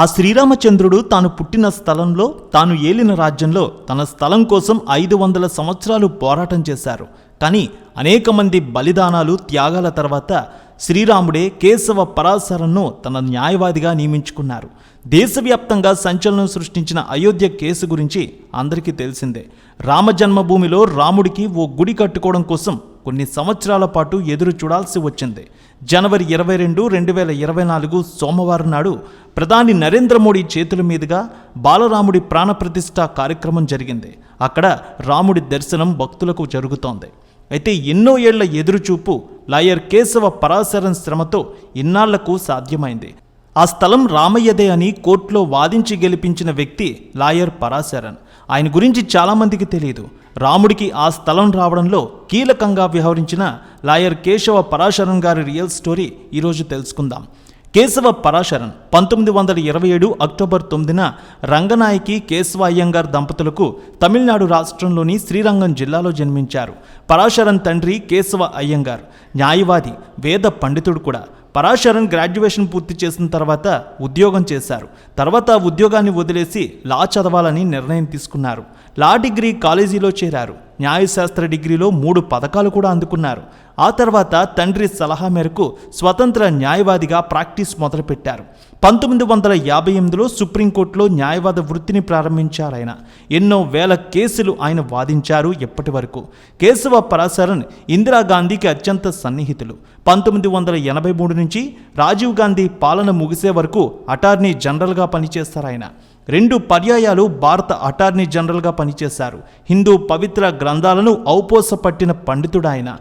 ఆ శ్రీరామచంద్రుడు తాను పుట్టిన స్థలంలో తాను ఏలిన రాజ్యంలో తన స్థలం కోసం ఐదు వందల సంవత్సరాలు పోరాటం చేశారు. కానీ అనేక మంది బలిదానాలు త్యాగాల తర్వాత శ్రీరాముడే కేశవ పరాశరన్ను తన న్యాయవాదిగా నియమించుకున్నారు. దేశవ్యాప్తంగా సంచలనం సృష్టించిన అయోధ్య కేసు గురించి అందరికీ తెలిసిందే. రామ జన్మభూమిలో రాముడికి ఓ గుడి కట్టుకోవడం కోసం కొన్ని సంవత్సరాల పాటు ఎదురు చూడాల్సి వచ్చింది. జనవరి ఇరవై రెండు రెండు వేల ఇరవై నాలుగు సోమవారం నాడు ప్రధాని నరేంద్ర మోడీ చేతుల మీదుగా బాలరాముడి ప్రాణప్రతిష్ఠ కార్యక్రమం జరిగింది. అక్కడ రాముడి దర్శనం భక్తులకు జరుగుతోంది. అయితే ఎన్నో ఏళ్ళ ఎదురుచూపు లాయర్ కేశవ పరాశరన్ శ్రమతో ఇన్నాళ్ళకు సాధ్యమైంది. ఆ స్థలం రామయ్యదే అని కోర్టులో వాదించి గెలిపించిన వ్యక్తి లాయర్ పరాశరన్ ఆయన గురించి చాలామందికి తెలియదు. రాముడికి ఆ స్థలం రావడంలో కీలకంగా వ్యవహరించిన లాయర్ కేశవ పరాశరన్ గారి రియల్ స్టోరీ ఈరోజు తెలుసుకుందాం. కేశవ పరాశరన్ పంతొమ్మిది వందల ఇరవై ఏడు అక్టోబర్ తొమ్మిదిన రంగనాయకి కేశవ అయ్యంగార్ దంపతులకు తమిళనాడు రాష్ట్రంలోని శ్రీరంగం జిల్లాలో జన్మించారు. పరాశరన్ తండ్రి కేశవ అయ్యంగార్ న్యాయవాది వేద పండితుడు కూడా. పరాశరన్ గ్రాడ్యుయేషన్ పూర్తి చేసిన తర్వాత ఉద్యోగం చేశారు. తర్వాత ఉద్యోగాన్ని వదిలేసి లా చదవాలని నిర్ణయం తీసుకున్నారు. లా డిగ్రీ కాలేజీలో చేరారు. న్యాయశాస్త్ర డిగ్రీలో మూడు పథకాలు కూడా అందుకున్నారు. ఆ తర్వాత తండ్రి సలహా మేరకు స్వతంత్ర న్యాయవాదిగా ప్రాక్టీస్ మొదలుపెట్టారు. పంతొమ్మిది వందల యాభై ఎనిమిదిలో సుప్రీంకోర్టులో న్యాయవాద వృత్తిని ప్రారంభించారు ఆయన. ఎన్నో వేల కేసులు ఆయన వాదించారు ఎప్పటి వరకు. కేశవ పరాశరన్ ఇందిరాగాంధీకి అత్యంత సన్నిహితులు. పంతొమ్మిది వందల ఎనభై మూడు నుంచి రాజీవ్ గాంధీ పాలన ముగిసే వరకు అటార్నీ జనరల్గా పనిచేస్తారు ఆయన. రెండు పర్యాయాలు భారత అటార్నీ జనరల్గా పనిచేశారు. హిందూ పవిత్ర గ్రంథాలను ఔపోసపట్టిన పండితుడాయన.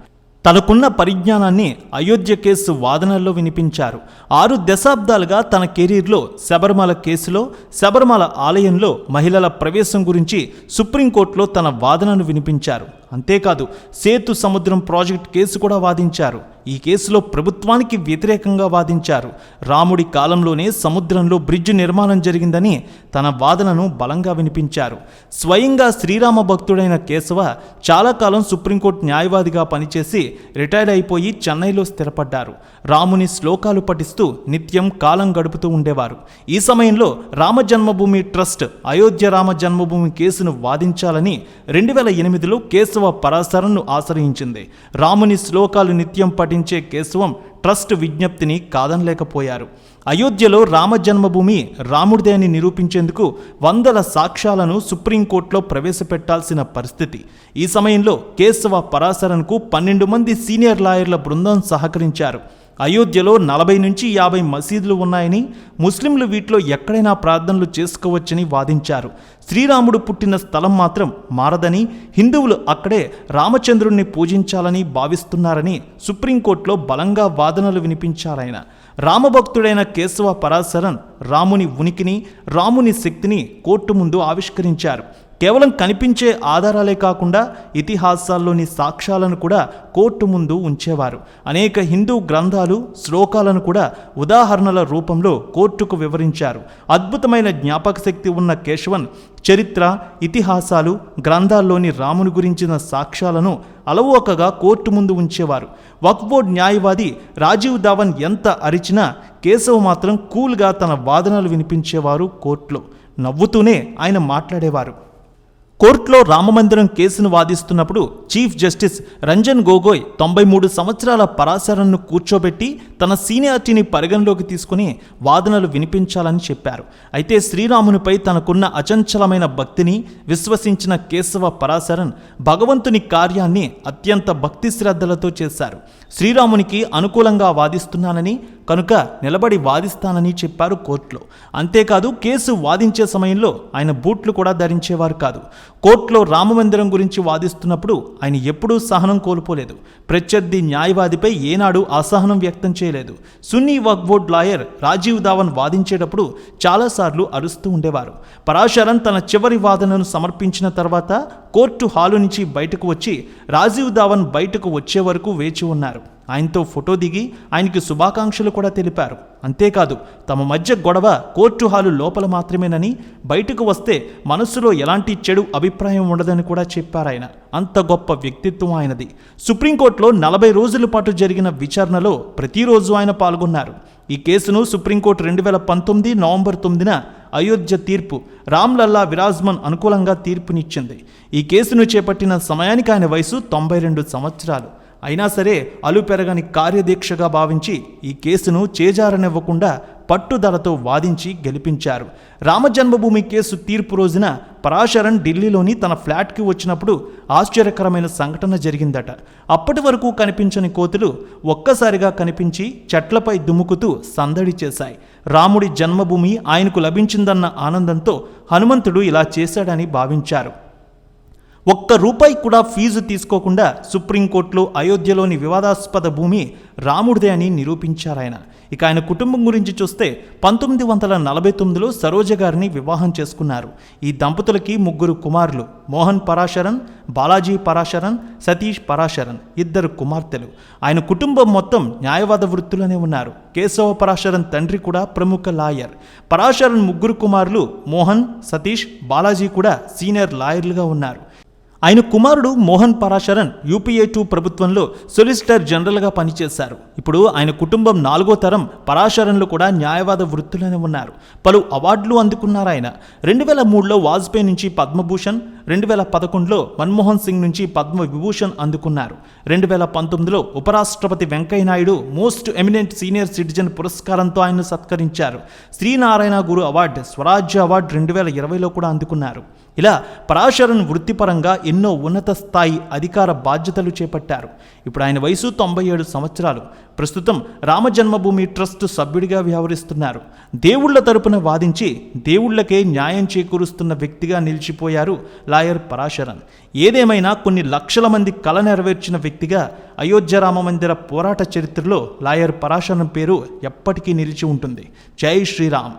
తనకున్న పరిజ్ఞానాన్ని అయోధ్య కేసు వాదనల్లో వినిపించారు. ఆరు దశాబ్దాలుగా తన కెరీర్లో శబరిమల కేసులో శబరిమల ఆలయంలో మహిళల ప్రవేశం గురించి సుప్రీంకోర్టులో తన వాదనను వినిపించారు. అంతేకాదు సేతు సముద్రం ప్రాజెక్ట్ కేసు కూడా వాదించారు. ఈ కేసులో ప్రభుత్వానికి వ్యతిరేకంగా వాదించారు. రాముడి కాలంలోనే సముద్రంలో బ్రిడ్జ్ నిర్మాణం జరిగిందని తన వాదనను బలంగా వినిపించారు. స్వయంగా శ్రీరామ భక్తుడైన కేశవ చాలా కాలం సుప్రీంకోర్టు న్యాయవాదిగా పనిచేసి రిటైర్ అయిపోయి చెన్నైలో స్థిరపడ్డారు. రాముని శ్లోకాలు పఠిస్తూ నిత్యం కాలం గడుపుతూ ఉండేవారు. ఈ సమయంలో రామ జన్మభూమి ట్రస్ట్ అయోధ్య రామ జన్మభూమి కేసును వాదించాలని రెండు వేల ఎనిమిదిలో కేశవ పరాశరన్ను ఆశ్రయించింది. రాముని శ్లోకాలు నిత్యం పఠించే కేశవం ట్రస్ట్ విజ్ఞప్తిని కాదనలేకపోయారు. అయోధ్యలో రామ జన్మభూమి రాముడిదే అని నిరూపించేందుకు వందల సాక్ష్యాలను సుప్రీంకోర్టులో ప్రవేశపెట్టాల్సిన పరిస్థితి. ఈ సమయంలో కేశవ పరాశరన్కు పన్నెండు మంది సీనియర్ లాయర్ల బృందం సహకరించారు. అయోధ్యలో నలభై నుంచి యాభై మసీదులు ఉన్నాయని ముస్లింలు వీటిలో ఎక్కడైనా ప్రార్థనలు చేసుకోవచ్చని వాదించారు. శ్రీరాముడు పుట్టిన స్థలం మాత్రం మారదని హిందువులు అక్కడే రామచంద్రుణ్ణి పూజించాలని భావిస్తున్నారని సుప్రీంకోర్టులో బలంగా వాదనలు వినిపించారాయన. రామభక్తుడైన కేశవ పరాశరన్ రాముని ఉనికిని రాముని శక్తిని కోర్టు ముందు ఆవిష్కరించారు. కేవలం కనిపించే ఆధారాలే కాకుండా ఇతిహాసాల్లోని సాక్ష్యాలను కూడా కోర్టు ముందు ఉంచేవారు. అనేక హిందూ గ్రంథాలు శ్లోకాలను కూడా ఉదాహరణల రూపంలో కోర్టుకు వివరించారు. అద్భుతమైన జ్ఞాపక శక్తి ఉన్న కేశవన్ చరిత్ర ఇతిహాసాలు గ్రంథాల్లోని రాముని గురించిన సాక్ష్యాలను అలవోకగా కోర్టు ముందు ఉంచేవారు. వక్ఫ్ బోర్డ్ న్యాయవాది రాజీవ్ ధావన్ ఎంత అరిచినా కేశవ్ మాత్రం కూల్గా తన వాదనలు వినిపించేవారు కోర్టులో. నవ్వుతూనే ఆయన మాట్లాడేవారు. కోర్టులో రామమందిరం కేసును వాదిస్తున్నప్పుడు చీఫ్ జస్టిస్ రంజన్ గోగోయ్ తొంభై మూడు సంవత్సరాల పరాశరణను కూర్చోబెట్టి తన సీనియారిటీని పరిగణలోకి తీసుకుని వాదనలు వినిపించాలని చెప్పారు. అయితే శ్రీరామునిపై తనకున్న అచంచలమైన భక్తిని విశ్వసించిన కేశవ పరాశరన్ భగవంతుని కార్యాన్ని అత్యంత భక్తి శ్రద్ధలతో చేశారు. శ్రీరామునికి అనుకూలంగా వాదిస్తున్నానని కనుక నిలబడి వాదిస్తానని చెప్పారు కోర్టులో. అంతేకాదు కేసు వాదించే సమయంలో ఆయన బూట్లు కూడా ధరించేవారు కాదు. కోర్టులో రామమందిరం గురించి వాదిస్తున్నప్పుడు ఆయన ఎప్పుడూ సహనం కోల్పోలేదు. ప్రత్యర్థి న్యాయవాదిపై ఏనాడు అసహనం వ్యక్తం చేయలేదు. సున్నీ వక్బోర్డ్ లాయర్ రాజీవ్ ధావన్ వాదించేటప్పుడు చాలాసార్లు అరుస్తూ ఉండేవారు. పరాశరన్ తన చివరి వాదనను సమర్పించిన తర్వాత కోర్టు హాలు నుంచి బయటకు వచ్చి రాజీవ్ ధావన్ బయటకు వచ్చే వరకు వేచి ఉన్నారు. ఆయనతో ఫోటో దిగి ఆయనకి శుభాకాంక్షలు కూడా తెలిపారు. అంతేకాదు తమ మధ్య గొడవ కోర్టు హాలు లోపల మాత్రమేనని బయటకు వస్తే మనస్సులో ఎలాంటి చెడు అభిప్రాయం ఉండదని కూడా చెప్పారు ఆయన. అంత గొప్ప వ్యక్తిత్వం ఆయనది. సుప్రీంకోర్టులో నలభై రోజుల పాటు జరిగిన విచారణలో ప్రతిరోజు ఆయన పాల్గొన్నారు. ఈ కేసును సుప్రీంకోర్టు రెండు వేల పంతొమ్మిది నవంబర్ తొమ్మిదిన అయోధ్య తీర్పు రామ్లల్లా విరాజ్మన్ అనుకూలంగా తీర్పునిచ్చింది. ఈ కేసును చేపట్టిన సమయానికి ఆయన వయసు తొంభై రెండు సంవత్సరాలు. అయినా సరే అలు పెరగని కార్యదీక్షగా భావించి ఈ కేసును చేజారనివ్వకుండా పట్టుదలతో వాదించి గెలిపించారు. రామజన్మభూమి కేసు తీర్పు రోజున పరాశరన్ ఢిల్లీలోని తన ఫ్లాట్కి వచ్చినప్పుడు ఆశ్చర్యకరమైన సంఘటన జరిగిందట. అప్పటి వరకు కనిపించని కోతులు ఒక్కసారిగా కనిపించి చెట్లపై దుముకుతూ సందడి చేశాయి. రాముడి జన్మభూమి ఆయనకు లభించిందన్న ఆనందంతో హనుమంతుడు ఇలా చేశాడని భావించారు. ఒక్క రూపాయి కూడా ఫీజు తీసుకోకుండా సుప్రీంకోర్టులో అయోధ్యలోని వివాదాస్పద భూమి రాముడిదే అని నిరూపించారాయన. ఇక ఆయన కుటుంబం గురించి చూస్తే పంతొమ్మిది వందల నలభై తొమ్మిదిలో సరోజ గారిని వివాహం చేసుకున్నారు. ఈ దంపతులకి ముగ్గురు కుమారులు మోహన్ పరాశరన్ బాలాజీ పరాశరన్ సతీష్ పరాశరన్ ఇద్దరు కుమార్తెలు. ఆయన కుటుంబం మొత్తం న్యాయవాద వృత్తిలోనే ఉన్నారు. కేశవ పరాశరన్ తండ్రి కూడా ప్రముఖ లాయర్. పరాశరన్ ముగ్గురు కుమారులు మోహన్ సతీష్ బాలాజీ కూడా సీనియర్ లాయర్లుగా ఉన్నారు. ఆయన కుమారుడు మోహన్ పరాశరన్ యూపీఏ టూ ప్రభుత్వంలో సొలిసిటర్ జనరల్గా పనిచేశారు. ఇప్పుడు ఆయన కుటుంబం నాలుగో తరం పరాశరన్లు కూడా న్యాయవాద వృత్తిలోనే ఉన్నారు. పలు అవార్డులు అందుకున్నారు ఆయన. రెండు వేల మూడులో వాజ్పేయి నుంచి పద్మభూషణ్ రెండు వేల పదకొండులో మన్మోహన్ సింగ్ నుంచి పద్మ విభూషణ్ అందుకున్నారు. రెండు వేల పంతొమ్మిదిలో ఉపరాష్ట్రపతి Venkaiah Naidu most eminent senior citizen పురస్కారంతో ఆయన్ను సత్కరించారు. శ్రీనారాయణ గురు అవార్డు స్వరాజ్య అవార్డు రెండు వేల ఇరవైలో కూడా అందుకున్నారు. ఇలా పరాశరన్ వృత్తిపరంగా ఎన్నో ఉన్నత స్థాయి అధికార బాధ్యతలు చేపట్టారు. ఇప్పుడు ఆయన వయసు తొంభై ఏడు సంవత్సరాలు. ప్రస్తుతం రామజన్మభూమి ట్రస్ట్ సభ్యుడిగా వ్యవహరిస్తున్నారు. దేవుళ్ళ తరపున వాదించి దేవుళ్ళకే న్యాయం చేకూరుస్తున్న వ్యక్తిగా నిలిచిపోయారు లాయర్ పరాశరన్. ఏదేమైనా కొన్ని లక్షల మంది కల నెరవేర్చిన వ్యక్తిగా అయోధ్య రామ మందిర పోరాట చరిత్రలో లాయర్ పరాశరన్ పేరు ఎప్పటికీ నిలిచి ఉంటుంది. జై శ్రీరామ్.